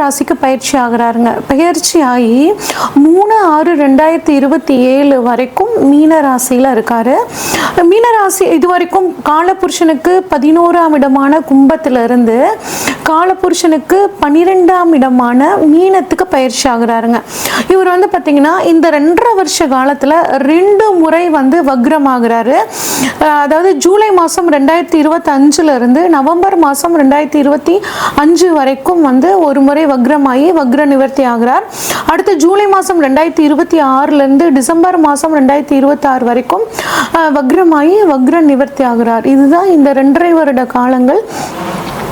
ராசிக்கு பயிற்சி ஆகிறாருங்க. பயிற்சி ஆகி மூணு ஆறு ரெண்டாயிரத்தி இருபத்தி ஏழு வரைக்கும் மீன ராசியில் இருக்காரு. மீன ராசி இது வரைக்கும் காலபுருஷனுக்கு பதினோராம் இடமான கும்பத்திலிருந்து காலபுருஷனுக்கு பன்னிரெண்டாம் இடமான மீனத்துக்கு பயிற்சி ஆகுறாருங்க. இவர் வந்து பார்த்தீங்கன்னா இந்த ரெண்டரை வருஷ காலத்தில் ரெண்டு முறை வந்து வக்ரமாகிறாரு. அதாவது ஜூலை மாதம் ரெண்டாயிரத்தி இருபத்தஞ்சிலிருந்து நவம்பர் மாதம் ரெண்டாயிரத்தி இருபத்தி அஞ்சு வரைக்கும் வந்து ஒரு முறை வக்ரமாகி வக்ர நிவர்த்தி ஆகிறார். அடுத்து ஜூலை மாதம் ரெண்டாயிரத்தி இருபத்தி ஆறுலேருந்து டிசம்பர் மாதம் ரெண்டாயிரத்தி இருபத்தாறு வரைக்கும் வக்ரமாயி வக்ரமாகி வக்ர நிவர்த்தி ஆகிறார். இதுதான் இந்த ரெண்டரை வருட காலங்கள்.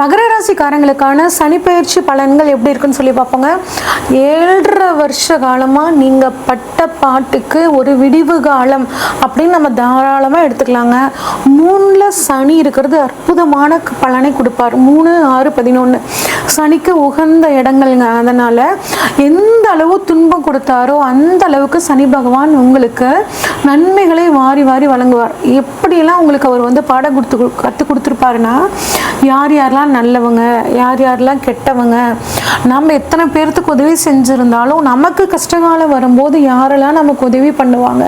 மகர ராசிக்காரங்களுக்கான சனி பயிற்சி பலன்கள் எப்படி இருக்குன்னு சொல்லி பார்ப்போங்க. ஏழரை வருஷ காலமாக நீங்கள் பட்ட பாட்டுக்கு ஒரு விடிவு காலம் அப்படின்னு நம்ம தாராளமாக எடுத்துக்கலாங்க. மூணில் சனி இருக்கிறது அற்புதமான பலனை கொடுப்பார். மூணு ஆறு பதினொன்று சனிக்கு உகந்த இடங்கள்ங்க. அதனால் எந்த அளவு துன்பம் கொடுத்தாரோ அந்த அளவுக்கு சனி பகவான் உங்களுக்கு நன்மைகளை வாரி வாரி வழங்குவார். எப்படியெல்லாம் உங்களுக்கு அவர் வந்து பாடம் கொடுத்து கற்றுக் கொடுத்துருப்பாருன்னா யார் யாரெல்லாம் நல்லவங்க யார் யாரெல்லாம் கெட்டவங்க நம்ம எத்தனை பேர்த்துக்கு உதவி செஞ்சுருந்தாலும் நமக்கு கஷ்டகாலம் வரும்போது யாரெல்லாம் நமக்கு உதவி பண்ணுவாங்க?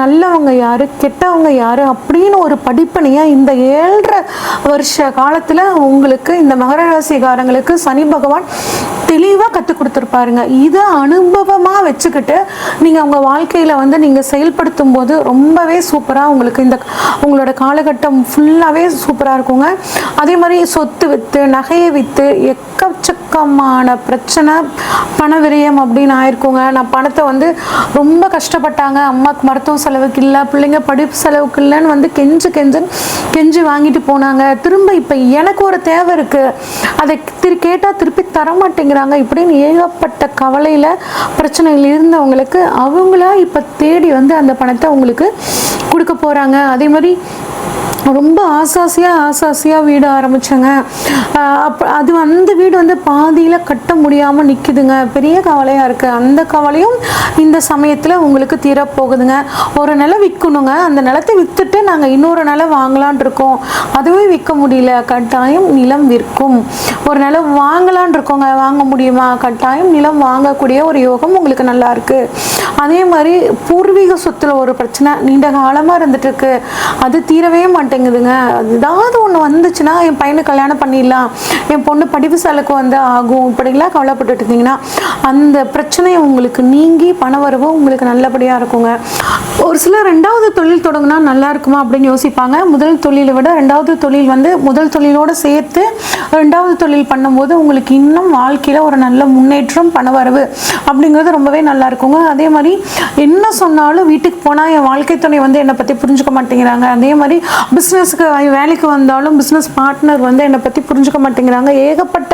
நல்லவங்க யார் கெட்டவங்க யார் அப்படின்னு ஒரு படிப்பனையாக இந்த ஏழரை வருஷ காலத்தில் உங்களுக்கு இந்த மகர ராசிக்காரங்களுக்கு சனி பகவான் தெளிவாக கற்றுக் கொடுத்துருப்பாருங்க. இதை அனுபவமாக வச்சுக்கிட்டு நீங்கள் உங்கள் வாழ்க்கையில் வந்து நீங்கள் செயல்படுத்தும் போது ரொம்பவே சூப்பராக உங்களுக்கு இந்த உங்களோட காலகட்டம் ஃபுல்லாகவே சூப்பராக இருக்குங்க. அதே மாதிரி சொத்து விற்று நகையை விற்று எக்கச்சக்கமான பிரச்சனை பண விரயம் அப்படின்னு ஆயிருக்குங்க. நான் பணத்தை வந்து ரொம்ப கஷ்டப்பட்டாங்க. அம்மாவுக்கு மருத்துவ செலவுக்கு இல்லை பிள்ளைங்க படிப்பு செலவுக்கு இல்லைன்னு வந்து கெஞ்சு கெஞ்சுன்னு கெஞ்சி வாங்கிட்டு போனாங்க. திரும்ப இப்போ எனக்கு ஒரு தேவை இருக்குது அதை திரு கேட்டால் திருப்பி தர மாட்டேங்கிறாங்க இப்படின்னு ஏகப்பட்ட கவலையில் பிரச்சனைகள் இருந்தவங்களுக்கு அவங்களா இப்போ தேடி வந்து அந்த பணத்தை உங்களுக்கு கொடுக்க போகிறாங்க அதே மாதிரி ரொம்ப ஆசாசியாக ஆசாசியாக வீடு ஆரம்பித்தேங்க அப்போ அது அந்த வீடு வந்து பாதியில் கட்ட முடியாமல் நிற்குதுங்க பெரிய கவலையாக இருக்குது அந்த கவலையும் இந்த சமயத்தில் உங்களுக்கு தீரப்போகுதுங்க. ஒரு நிலம் விற்கணுங்க அந்த நிலத்தை விற்றுட்டு நாங்கள் இன்னொரு நிலம் வாங்கலான் இருக்கோம். அதுவே விற்க முடியல. கட்டாயம் நிலம் விற்கும். ஒரு நிலம் வாங்கலான் இருக்கோங்க. வாங்க முடியுமா? கட்டாயம் நிலம் வாங்கக்கூடிய ஒரு யோகம் உங்களுக்கு நல்லா இருக்குது அதே மாதிரி பூர்வீக சொத்துல ஒரு பிரச்சனை நீண்ட காலமாக இருந்துட்டு இருக்கு. அது தீரவே மாட்டேங்குதுங்க. ஏதாவது ஒன்று வந்துச்சுன்னா என் பையனுக்கு கல்யாணம் பண்ணிடலாம். என் பொண்ணு படிப்பு செலவுக்கு வந்து ஆகும். இப்படிலாம் கவலைப்பட்டுட்டு இருந்தீங்கன்னா அந்த பிரச்சனையை உங்களுக்கு நீங்கி பண வரவு உங்களுக்கு நல்லபடியாக இருக்குங்க. ஒரு சிலர் ரெண்டாவது தொழில் தொடங்கினா நல்லா இருக்குமா அப்படின்னு யோசிப்பாங்க. முதல் தொழிலை விட ரெண்டாவது தொழில் வந்து முதல் தொழிலோடு சேர்த்து ரெண்டாவது தொழில் பண்ணும்போது உங்களுக்கு இன்னும் வாழ்க்கையில் ஒரு நல்ல முன்னேற்றம் பணவரவு அப்படிங்கிறது ரொம்பவே நல்லா இருக்குங்க. அதே மாதிரி என்ன சொன்னாலும் வீட்டுக்கு போனால் என் வாழ்க்கை துணை வந்து என்னை பற்றி புரிஞ்சுக்க மாட்டேங்கிறாங்க. அதே மாதிரி பிஸ்னஸ்க்கு வேலைக்கு வந்தாலும் பிஸ்னஸ் பார்ட்னர் வந்து என்னை பற்றி புரிஞ்சுக்க மாட்டேங்கிறாங்க. ஏகப்பட்ட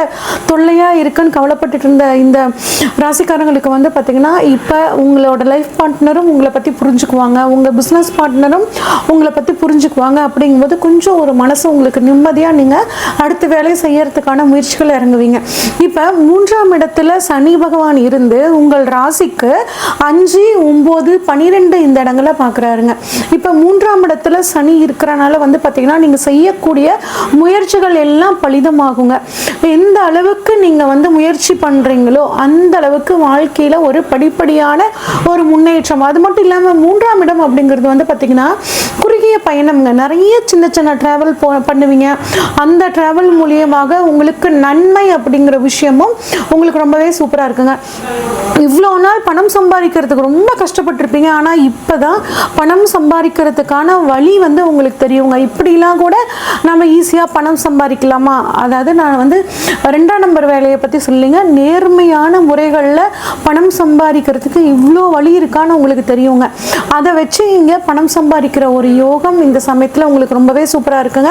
தொல்லையாக இருக்குன்னு கவலைப்பட்டுட்டு இருந்த இந்த ராசிக்காரங்களுக்கு வந்து பார்த்திங்கன்னா இப்போ உங்களோட லைஃப் பார்ட்னரும் உங்களை பற்றி புரிஞ்சுக்குவாங்க. உங்கள் பிஸ்னஸ் பார்ட்னரும் உங்களை பற்றி புரிஞ்சுக்குவாங்க அப்படிங்கும்போது கொஞ்சம் ஒரு மனசு உங்களுக்கு நிம்மதியாக நீங்கள் அடுத்த வேலையை செய்யறதுக்கான முயற்சிகள் இறங்குவீங்க. இப்போ மூன்றாம் இடத்துல சனி பகவான் இருந்து உங்கள் ராசிக்கு அஞ்சு ஒம்பது பன்னிரெண்டு இந்த இடங்களை பார்க்குறாருங்க இப்போ மூன்றாம் இடத்துல சனி இருக்கிறனால வந்து பார்த்தீங்கன்னா நீங்கள் செய்யக்கூடிய முயற்சிகள் எல்லாம் பலிதமாகுங்க. எந்த அளவுக்கு நீங்கள் வந்து முயற்சி பண்ணுறீங்களோ அந்த அளவுக்கு வாழ்க்கையில் ஒரு படிப்படியான ஒரு முன்னேற்றம். அது மட்டும் இல்லாமல் மூன்றாம் இடம் அப்படிங்கிறது வந்து பார்த்தீங்கன்னா நிறைய பயணம்ங்க. நிறைய சின்ன சின்ன ட்ராவல் போ பண்ணுவீங்க. அந்த ட்ராவல் மூலியமாக உங்களுக்கு நன்மை அப்படிங்கிற விஷயமும் உங்களுக்கு ரொம்பவே சூப்பராக இருக்குங்க. இவ்வளோ நாள் பணம் சம்பாதிக்கிறதுக்கு ரொம்ப கஷ்டப்பட்டிருப்பீங்க. ஆனால் இப்போ தான் பணம் சம்பாதிக்கிறதுக்கான வழி வந்து உங்களுக்கு தெரியுங்க. இப்படிலாம் கூட நம்ம ஈஸியாக பணம் சம்பாதிக்கலாமா? அதாவது நான் வந்து ரெண்டாம் நம்பர் வேலையை பற்றி சொல்லிங்க நேர்மையான முறைகளில் பணம் சம்பாதிக்கிறதுக்கு இவ்வளோ வழி இருக்கான்னு உங்களுக்கு தெரியுங்க. அதை வச்சு இங்கே பணம் சம்பாதிக்கிற ஒரு யோகம் இந்த சமயத்தில் உங்களுக்கு ரொம்பவே சூப்பராக இருக்குங்க.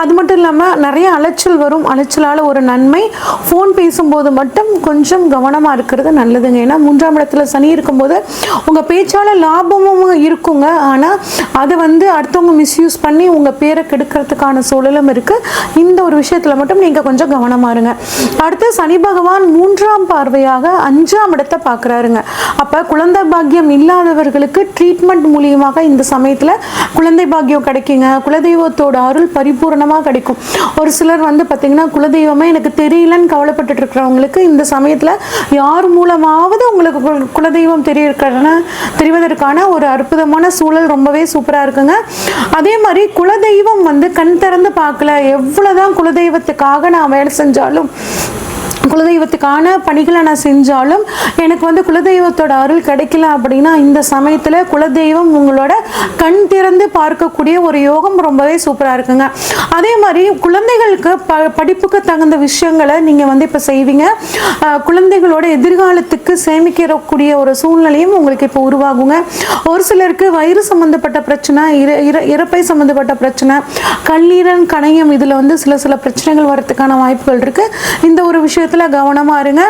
அது மட்டும் இல்லாமல் நிறைய அலைச்சல் வரும். அலைச்சலால் ஒரு நன்மை. ஃபோன் பேசும்போது மட்டும் கொஞ்சம் கவனமாக இருக்கிறது நல்லதுங்க. ஏன்னா மூன்றாம் இடத்துல சனி இருக்கும்போது உங்கள் பேச்சால் லாபமும் இருக்குங்க. ஆனால் அதை வந்து அடுத்தவங்க மிஸ்யூஸ் பண்ணி உங்கள் பேரை கெடுக்கிறதுக்கான சூழலும் இருக்குது இந்த ஒரு விஷயத்தில் மட்டும் நீங்கள் கொஞ்சம் கவனமாக இருங்க. அடுத்து சனி பகவான் மூன்றாம் பார்வையாக அஞ்சாம் இடத்தை பார்க்குறாருங்க அப்போ குழந்தை பாக்கியம் இல்லாதவர்களுக்கு ட்ரீட்மெண்ட் மூலியமாக இந்த சமயத்தில் குழந்தை பாக்கியம் கிடைக்குங்க. குலதெய்வத்தோட அருள் பரிபூரணமாக கிடைக்கும். ஒரு சிலர் வந்து பார்த்திங்கன்னா குலதெய்வமே எனக்கு தெரியலன்னு கவலைப்பட்டுட்டு இருக்கிறவங்களுக்கு இந்த சமயத்தில் யார் மூலமாவது உங்களுக்கு கு- குலதெய்வம் தெரியறதுக்கான தெரிவதற்கான ஒரு அற்புதமான சூழல் ரொம்பவே சூப்பராக இருக்குங்க. அதே மாதிரி குலதெய்வம் வந்து கண் திறந்து பார்க்கல. எவ்வளோதான் குலதெய்வத்துக்காக நான் வேலை செஞ்சாலும் குலதெய்வத்துக்கான பணிகளை நான் செஞ்சாலும் எனக்கு வந்து குலதெய்வத்தோட அருள் கிடைக்கல அப்படின்னா இந்த சமயத்தில் குலதெய்வம் உங்களோட கண் திறந்து பார்க்கக்கூடிய ஒரு யோகம் ரொம்பவே சூப்பராக இருக்குங்க. அதே மாதிரி குழந்தைகளுக்கு ப படிப்புக்கு தகுந்த விஷயங்களை நீங்கள் வந்து இப்போ செய்வீங்க. குழந்தைகளோட எதிர்காலத்துக்கு சேமிக்கக்கூடிய ஒரு சூழ்நிலையும் உங்களுக்கு இப்போ உருவாகுங்க. ஒரு சிலருக்கு வயிறு சம்மந்தப்பட்ட பிரச்சனை இர இர இறப்பை சம்மந்தப்பட்ட பிரச்சனை கல்லீரல் கணையம் இதில் வந்து சில சில பிரச்சனைகள் வரத்துக்கான வாய்ப்புகள் இருக்குது இந்த ஒரு விஷயத்தில் கவனமாக இருங்க.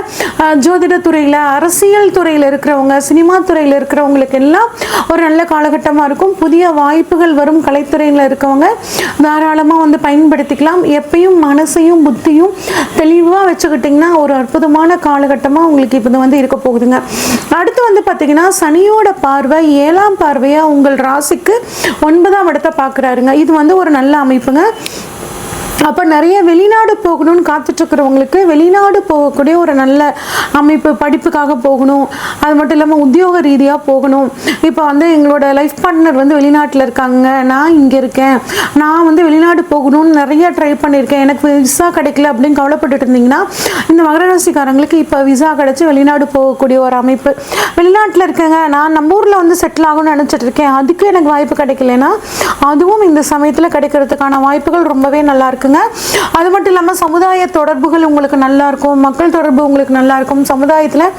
ஜோதிடத்துறையில் ஜோதிட துறையில் அரசியல் துறையில் இருக்கிறவங்க சினிமா துறையில் இருக்கிறவங்களுக்கு எல்லாம் ஒரு நல்ல காலகட்டமாக இருக்கும். புதிய வாய்ப்புகள் வரும் கலைத்துறையில் இருக்கவங்க. தாராளமாக வந்து பயன்படுத்திக்கலாம். எப்பயும் மனசையும் புத்தியும் தெளிவாக வச்சுக்கிட்டிங்கன்னா ஒரு அற்புதமான காலகட்டமாக உங்களுக்கு இப்போ வந்து இருக்க போகுதுங்க. அடுத்து வந்து பார்த்தீங்கன்னா சனியோட பார்வை ஏழாம் பார்வையாக உங்கள் ராசிக்கு ஒன்பதாம் இடத்தை பார்க்குறாருங்க இது வந்து ஒரு நல்ல அமைப்புங்க. அப்போ நிறைய வெளிநாடு போகணும்னு காத்துட்ருக்கிறவங்களுக்கு வெளிநாடு போகக்கூடிய ஒரு நல்ல அமைப்பு படிப்புக்காக போகணும். அது மட்டும் இல்லாமல் உத்தியோக ரீதியாக போகணும். இப்போ வந்து எங்களோட லைஃப் பார்ட்னர் வந்து வெளிநாட்டில் இருக்காங்க. நான் இங்கே இருக்கேன். நான் வந்து வெளிநாடு போகணும்னு நிறைய ட்ரை பண்ணியிருக்கேன். எனக்கு விசா கிடைக்கல அப்படின்னு கவலைப்பட்டுட்டு இருந்தீங்கன்னா இந்த மகர ராசிக்காரங்களுக்கு இப்போ விசா கிடச்சி வெளிநாடு போகக்கூடிய ஒரு அமைப்பு. வெளிநாட்டில் இருக்கேங்க. நான் நம்ம ஊரில் வந்து செட்டில் ஆகணும்னு நினச்சிட்டு இருக்கேன். அதுக்கு எனக்கு வாய்ப்பு கிடைக்கலனா அதுவும் இந்த சமயத்தில் கிடைக்கிறதுக்கான வாய்ப்புகள் ரொம்பவே நல்லா இருக்குங்க. அது மட்டும் இல்லாமல் சமுதாய தொடர்புகள் உங்களுக்கு நல்லா இருக்கும் மக்கள் தொடர்பு உங்களுக்கு நல்லா இருக்கும் சமுதாயத்தில்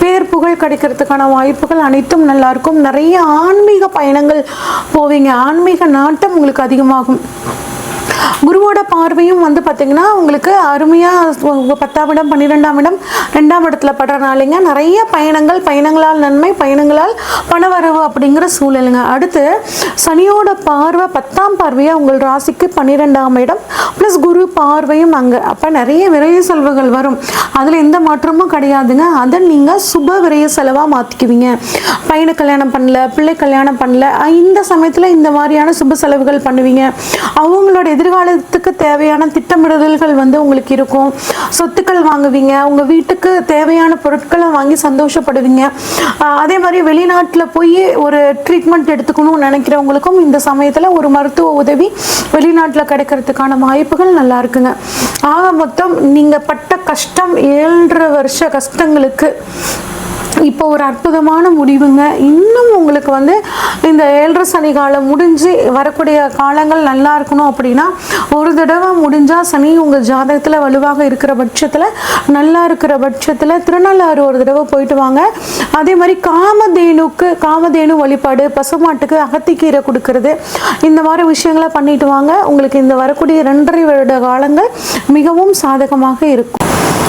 பேர் புகழ் கிடைக்கிறதுக்கான வாய்ப்புகள் அனைத்தும் நல்லா இருக்கும் நிறைய ஆன்மீக பயணங்கள் போவீங்க. ஆன்மீக நாட்டம் உங்களுக்கு அதிகமாகும். குருவோட பார்வையும் வந்து பார்த்தீங்கன்னா உங்களுக்கு அருமையாக பத்தாம் இடம் பன்னிரெண்டாம் இடம் ரெண்டாம் இடத்துல படுறனாலேங்க நிறைய பயணங்கள் பயணங்களால் நன்மை பயணங்களால் பணவரவு அப்படிங்கிற சூழலுங்க. அடுத்து சனியோட பார்வை பத்தாம் பார்வையாக உங்கள் ராசிக்கு பன்னிரெண்டாம் இடம் ப்ளஸ் குரு பார்வையும் அங்கே. அப்போ நிறைய விரைய செலவுகள் வரும். அதில் எந்த மாற்றமும் கிடையாதுங்க. அதை நீங்கள் சுப விரைய செலவாக மாற்றிக்குவீங்க பையனை கல்யாணம் பண்ணல பிள்ளை கல்யாணம் பண்ணல இந்த சமயத்தில் இந்த மாதிரியான சுப செலவுகள் பண்ணுவீங்க. அவங்களோட எதிர்காலத்துக்கு தேவையான திட்டமிடுதல்கள் வந்து உங்களுக்கு இருக்கும். சொத்துக்கள் வாங்குவீங்க. உங்கள் வீட்டுக்கு தேவையான பொருட்களை வாங்கி சந்தோஷப்படுவீங்க. அதே மாதிரி வெளிநாட்டில் போய் ஒரு ட்ரீட்மெண்ட் எடுத்துக்கணும்னு நினைக்கிறவங்களுக்கும் இந்த சமயத்தில் ஒரு மருத்துவ உதவி வெளிநாட்டில் கிடைக்கிறதுக்கான வாய்ப்புகள் நல்லா இருக்குங்க. ஆக மொத்தம் நீங்கள் பட்ட கஷ்டம் ஏழரை வருஷ கஷ்டங்களுக்கு இப்போ ஒரு அற்புதமான முடிவுங்க. இன்னும் உங்களுக்கு வந்து இந்த ஏழரை சனி காலம் முடிஞ்சு வரக்கூடிய காலங்கள் நல்லா இருக்கணும் அப்படின்னா ஒரு தடவை முடிஞ்சால் சனி உங்கள் ஜாதகத்தில் வலுவாக இருக்கிற பட்சத்தில் நல்லா இருக்கிற பட்சத்தில் திருநள்ளாறு ஒரு தடவை போயிட்டு வாங்க. அதே மாதிரி காமதேனுக்கு காமதேனு வழிபாடு பசுமாட்டுக்கு அகத்திக்கீரை கொடுக்கறது இந்த மாதிரி விஷயங்களை பண்ணிட்டு வாங்க. உங்களுக்கு இந்த வரக்கூடிய ரெண்டரை வருட காலங்கள் மிகவும் சாதகமாக இருக்கும்.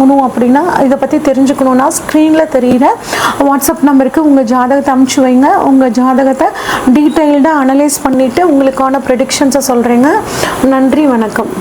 வாங்கணும் அப்படின்னா இதை பற்றி தெரிஞ்சுக்கணுன்னா ஸ்க்ரீனில் தெரியிற வாட்ஸ்அப் நம்பருக்கு உங்கள் ஜாதகத்தை அமுச்சு வைங்க. உங்கள் ஜாதகத்தை டீட்டெயில்டாக அனலைஸ் பண்ணிவிட்டு உங்களுக்கான ப்ரெடிக்ஷன்ஸை சொல்கிறேங்க நன்றி வணக்கம்.